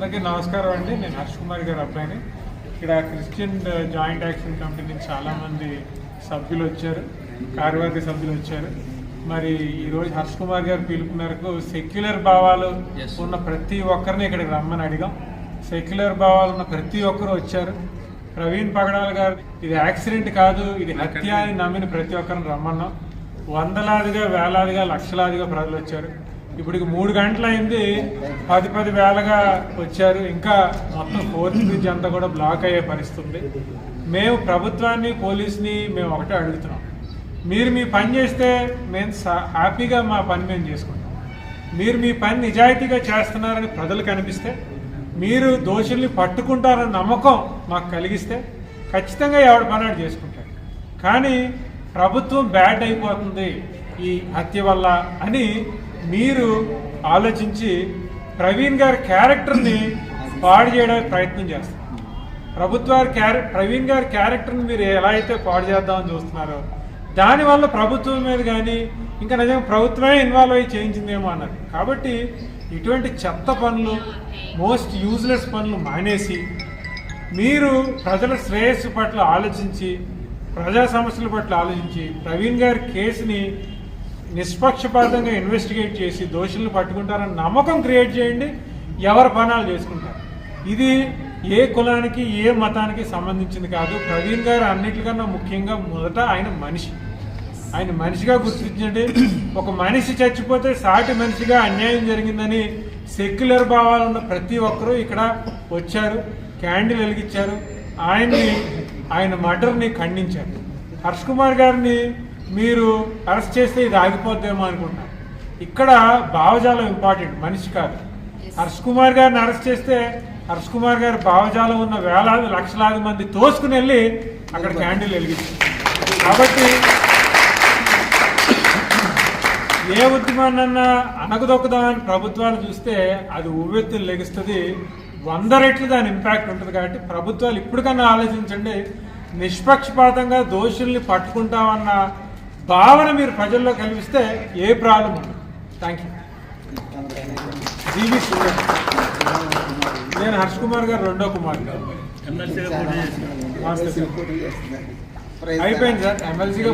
అందరికీ నమస్కారం అండి. నేను హర్ష్ కుమార్ గారి అబ్బాయిని ఇక్కడ క్రిస్టియన్ జాయింట్ యాక్షన్ కమిటీ నుంచి చాలామంది సభ్యులు వచ్చారు. కార్యవర్గ సభ్యులు వచ్చారు. మరి ఈరోజు హర్ష్ కుమార్ గారు పిలుపు మేరకు సెక్యులర్ భావాలు. ఉన్న ప్రతి ఒక్కరిని ఇక్కడికి రమ్మని అడిగాం. సెక్యులర్ భావాలు ఉన్న ప్రతి ఒక్కరు వచ్చారు. ప్రవీణ్ పగడాల్ గారు ఇది యాక్సిడెంట్ కాదు ఇది హత్య అని నమ్మిన ప్రతి ఒక్కరిని రమ్మన్నాం. వందలాదిగా వేలాదిగా లక్షలాదిగా ప్రజలు వచ్చారు. ఇప్పటికి మూడు గంటలు అయింది పది పది వేలగా వచ్చారు. ఇంకా మొత్తం ఫోర్త్ బ్రిడ్జ్ అంతా కూడా బ్లాక్ అయ్యే పరిస్థితి మేము ప్రభుత్వాన్ని పోలీస్ని మేము ఒకటే అడుగుతున్నాం. మీరు మీ పని చేస్తే మేము హ్యాపీగా మా పని మేము చేసుకుంటాం. మీరు మీ పని నిజాయితీగా చేస్తున్నారని ప్రజలు కనిపిస్తే మీరు దోషుల్ని పట్టుకుంటారన్న నమ్మకం మాకు కలిగిస్తే ఖచ్చితంగా ఎవరి పని చేసుకుంటారు కానీ ప్రభుత్వం బ్యాడ్ అయిపోతుంది. ఈ హత్య వల్ల అని మీరు ఆలోచించి ప్రవీణ్ గారి క్యారెక్టర్ని పాడు చేయడానికి ప్రయత్నం చేస్తారు. ప్రభుత్వ క్యారె ప్రవీణ్ గారి క్యారెక్టర్ని మీరు ఎలా అయితే పాడు చేద్దామని చూస్తున్నారో దానివల్ల ప్రభుత్వం మీద కానీ ఇంకా నిజంగా ప్రభుత్వమే ఇన్వాల్వ్ అయ్యి చేయించిందేమో అన్నారు. కాబట్టి ఇటువంటి చెత్త పనులు మోస్ట్ యూజ్లెస్ పనులు మానేసి మీరు ప్రజల శ్రేయస్సు పట్ల ఆలోచించి ప్రజా సమస్యల పట్ల ఆలోచించి ప్రవీణ్ గారి కేసుని నిష్పక్షపాతంగా ఇన్వెస్టిగేట్ చేసి దోషులను పట్టుకుంటారని నమ్మకం క్రియేట్ చేయండి ఎవరు పనాలు చేసుకుంటారు. ఇది ఏ కులానికి ఏ మతానికి సంబంధించింది కాదు. ప్రవీణ్ గారు అన్నిటికన్నా ముఖ్యంగా మొదట ఆయన మనిషి. ఆయన మనిషిగా గుర్తించండి. ఒక మనిషి చచ్చిపోతే సాటి మనిషిగా అన్యాయం జరిగిందని సెక్యులర్ భావాలున్న ప్రతి ఒక్కరూ ఇక్కడ వచ్చారు క్యాండిల్ వెలిగించారు. ఆయన్ని ఆయన మర్డర్ని ఖండించారు. హర్ష్ కుమార్ గారిని మీరు అరెస్ట్ చేస్తే ఇది ఆగిపోద్దేమో అనుకుంటున్నాను ఇక్కడ భావజాలం ఇంపార్టెంట్ మనిషి కాదు. హర్ష్ కుమార్ గారిని అరెస్ట్ చేస్తే హర్ష్ కుమార్ గారి భావజాలం ఉన్న వేలాది లక్షలాది మంది తోసుకుని వెళ్ళి అక్కడ క్యాండిల్ వెలిగించారు. కాబట్టి ఏ ఉద్యమాన్నన్నా అణగదొక్కుదామని ప్రభుత్వాలు చూస్తే అది ఉవ్వెత్తులు లెగుస్తుంది. వంద రెట్లు దాని ఇంపాక్ట్ ఉంటుంది కాబట్టి ప్రభుత్వాలు ఇప్పటికన్నా ఆలోచించండి. నిష్పక్షపాతంగా దోషుల్ని పట్టుకుంటామన్న భావన మీరు ప్రజల్లో కల్పిస్తే ఏ ప్రాబ్లం ఉండదు. థ్యాంక్ యూ జీవి నేను హర్ష్ కుమార్ గారు రెండో కుమార్ గారు. అయిపోయింది సార్. ఎమ్మెల్సీగా